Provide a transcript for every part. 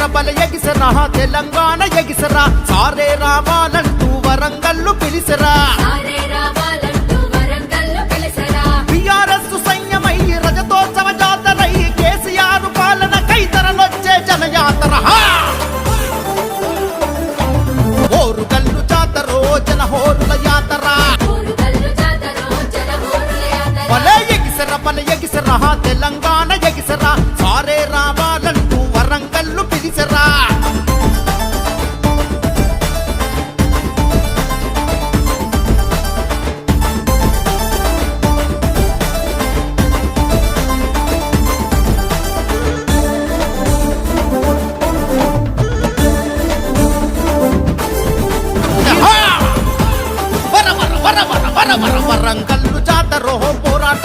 ఎగిసర బల ఎగిసరా తెలంగాణ ఎగిసరా. సారే రావాలంటూ వరంగల్లు పిలిసరా. సారే రావాలంటూ వరంగల్లు పిలిసరా. బిఆర్ఎస్ సైన్యమై రజతోత్సవ జాతరై కేసీఆర్ పాలన కైతరలొచ్చే జనయాతర. హా! ఓరుగల్లు జాతరో జనహోరుల యాతర. ఊరుగల్లు జాతరో జనహోరుల యాతర. బలే ఎగిసర బల ఎగిసరా తెలంగాణ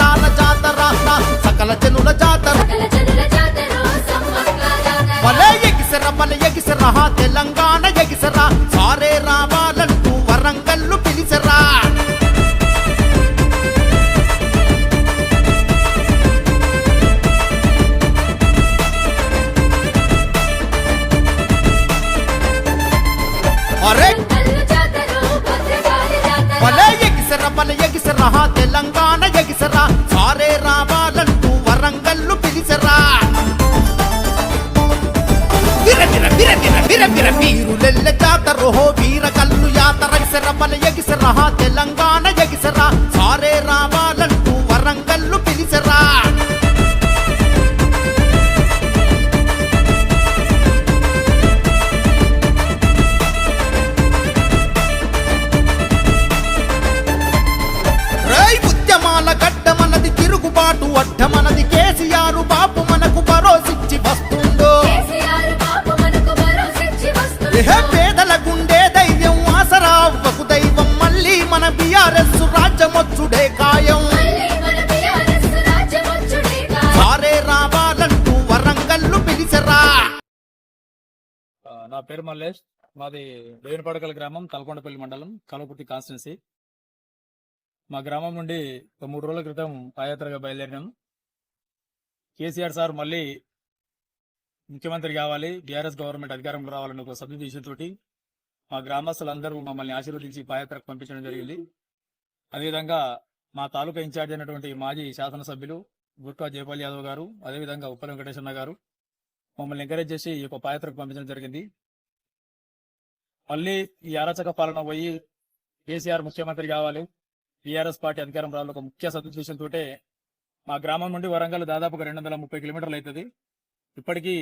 పోరాటాల జాతర. సకల జనుల జాతర. బలే ఎగిసర బల ఎగిసర. తెలంగాణ ఎగిసర. సారే రావాలంటూ వరంగల్లు పిలిసరా. అరే. బలే ఎగిసర బల ఎగిసర. తెలంగాణ ఎగిసర. విర విర విర విర వీరులెల్ల వీర కల్లు యాతర. ఎగిసర బల తెలంగాణ ఎగిసర. సారే రావాలంటూ వరంగల్లు పిలిసరా. ఉద్యమాల గడ్డమన్నది తిరుగుబాటు అడ్డమన్నది కేసీఆర్ వచ్చుడే ఖాయం. సారే రావాలంటూ వరంగల్లు నా పేరు మల్లేష్. మాది దేవునిపడకల గ్రామం తలకొండపల్లి మండలం కలవకుర్తి కాన్స్టిట్యున్సీ. మా గ్రామం నుండి ఒక మూడు రోజుల క్రితం పాదయాత్రగా బయలుదేరినాం. కేసీఆర్ సార్ మళ్ళీ ముఖ్యమంత్రి కావాలి బీఆర్ఎస్ గవర్నమెంట్ అధికారంలో రావాలని ఒక సదుద్దేశంతో మా గ్రామస్తులందరూ మమ్మల్ని ఆశీర్వదించి పాదయాత్రకు పంపించడం జరిగింది. అదేవిధంగా మా తాలూకా ఇన్ఛార్జ్ అయినటువంటి మాజీ శాసనసభ్యులు గుర్కా జయపాల్ యాదవ్ గారు అదేవిధంగా ఉప్పల వెంకటేశ్వర గారు. మమ్మల్ని ఎంకరేజ్ చేసి ఈ యొక్క పాయత్రకు పంపించడం జరిగింది. మళ్ళీ ఈ అరాచక పాలన పోయి కేసీఆర్ ముఖ్యమంత్రి కావాలి టీఆర్ఎస్ పార్టీ అధికారం రావాలి ఒక ముఖ్య సదుద్దేశంతో మా గ్రామం నుండి వరంగల్ దాదాపు రెండు వందల ముప్పై కిలోమీటర్లు అవుతుంది. ఇప్పటికీ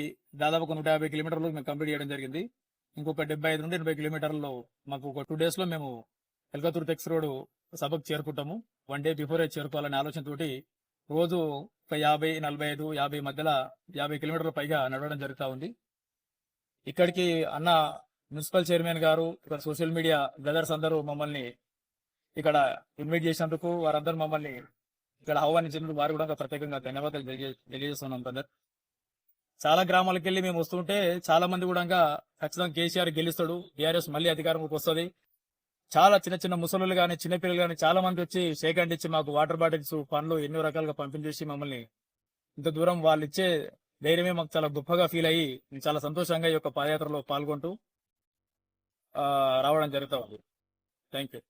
దాదాపు ఒక నూట యాభై కిలోమీటర్లు మేము కంప్లీట్ చేయడం జరిగింది. ఇంకొక డెబ్బై ఐదు నుండి ఎనభై కిలోమీటర్లలో మాకు ఒక టూ డేస్లో మేము ఎల్కతూరు టెక్స్ రోడ్ సభకు చేరుకుంటాము. వన్ డే బిఫోరే చేరుకోవాలనే ఆలోచనతోటి రోజు ఒక యాభై నలభై ఐదు యాభై మధ్యలో యాభై కిలోమీటర్ల పైగా నడవడం జరుగుతూ ఉంది. ఇక్కడికి అన్న మున్సిపల్ చైర్మన్ గారు ఇక్కడ సోషల్ మీడియా బ్రదర్స్ అందరూ మమ్మల్ని ఇక్కడ ఇన్వైట్ చేసినందుకు వారందరూ మమ్మల్ని ఇక్కడ ఆహ్వానించినందుకు వారు కూడా ప్రత్యేకంగా ధన్యవాదాలు తెలియజేస్తున్నాం బ్రదర్. చాలా గ్రామాలకు వెళ్ళి మేము వస్తుంటే చాలా మంది కూడా ఖచ్చితంగా కేసీఆర్ గెలుస్తాడు బీఆర్ఎస్ మళ్ళీ అధికారంలోకి వస్తుంది. చాలా చిన్న చిన్న ముసలులు కానీ చిన్నపిల్లలు కానీ చాలా మంది వచ్చి షేక్ హ్యాండ్ ఇచ్చి మాకు వాటర్ బాటిల్స్ పండ్లు ఎన్నో రకాలుగా పంపిణీ చేసి మమ్మల్ని ఇంత దూరం వాళ్ళు ఇచ్చే ధైర్యమే మాకు చాలా గొప్పగా ఫీల్ అయ్యి చాలా సంతోషంగా ఈ యొక్క పాదయాత్రలో పాల్గొంటూ రావడం జరుగుతూ ఉంది. Thank you